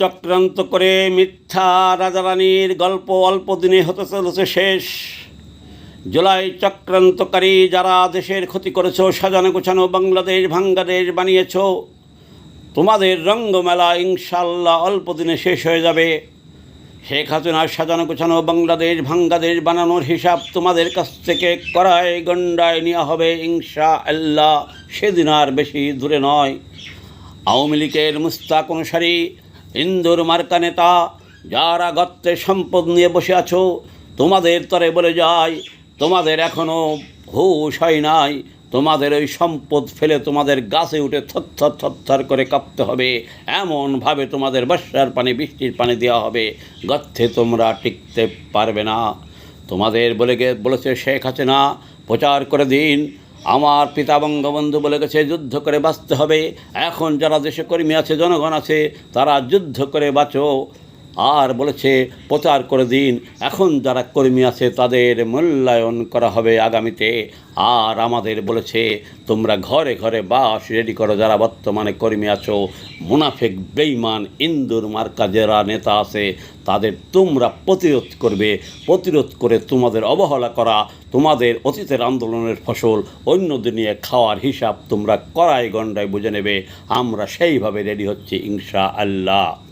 চক্রান্ত করে মিথ্যা রাজারানীর গল্প অল্প দিনে হতে চলেছে শেষ। জুলাই চক্রান্তকারী যারা দেশের ক্ষতি করেছ, সাজানো গোছানো, বাংলাদেশ ভাঙ্গাদেশ বানিয়েছ, তোমাদের রঙ্গমেলা ইনশাল্লাহ অল্প দিনে শেষ হয়ে যাবে। শেখ হাসিনার সাজানো গোছানো, বাংলাদেশ ভাঙ্গাদেশ বানানোর হিসাব তোমাদের কাছ থেকে করায় গন্ডায় নেওয়া হবে ইনশা আল্লাহ সেদিন আর বেশি দূরে নয়। আওয়ামী লীগের মুস্তাক অনুসারী ইন্দুর মার্কা নেতা, যারা গর্তে সম্পদ নিয়ে বসে আছো, তোমাদের তরে বলে যায় তোমাদের এখনও হুশ হয় নাই, তোমাদের ওই সম্পদ ফেলে তোমাদের গাছে উঠে থরথর থরথর করে কাঁপতে হবে এমনভাবে তোমাদের বর্ষার পানি, বৃষ্টির পানি দেওয়া হবে, গর্তে তোমরা টিকতে পারবে না। তোমাদের বলে বলেছে শেখ হাসিনা, প্রচার করে দিন আমার পিতা বঙ্গবন্ধু বলে গেছে, যুদ্ধ করে বাঁচতে হবে। এখন যারা দেশে কর্মী আছে, জনগণ আছে, তারা যুদ্ধ করে বাঁচো। আর বলেছে, প্রচার করে দিন। এখন যারা কর্মী আছে, তাদের মূল্যায়ন করা হবে আগামীতে। আর আমাদের বলেছে, তোমরা ঘরে ঘরে বাস রেডি করো। যারা বর্তমানে কর্মী আছো, মুনাফেক বেইমান ইন্দুর মার্কা যারা নেতা আছে, তাদের তোমরা প্রতিরোধ করবে। প্রতিরোধ করে তোমাদের অবহেলা করা, তোমাদের অতীতের আন্দোলনের ফসল অন্যদের নিয়ে খাওয়ার হিসাব তোমরা কড়াই গণ্ডায় বুঝে নেবে। আমরা সেইভাবে রেডি হচ্ছি ইনশা আল্লাহ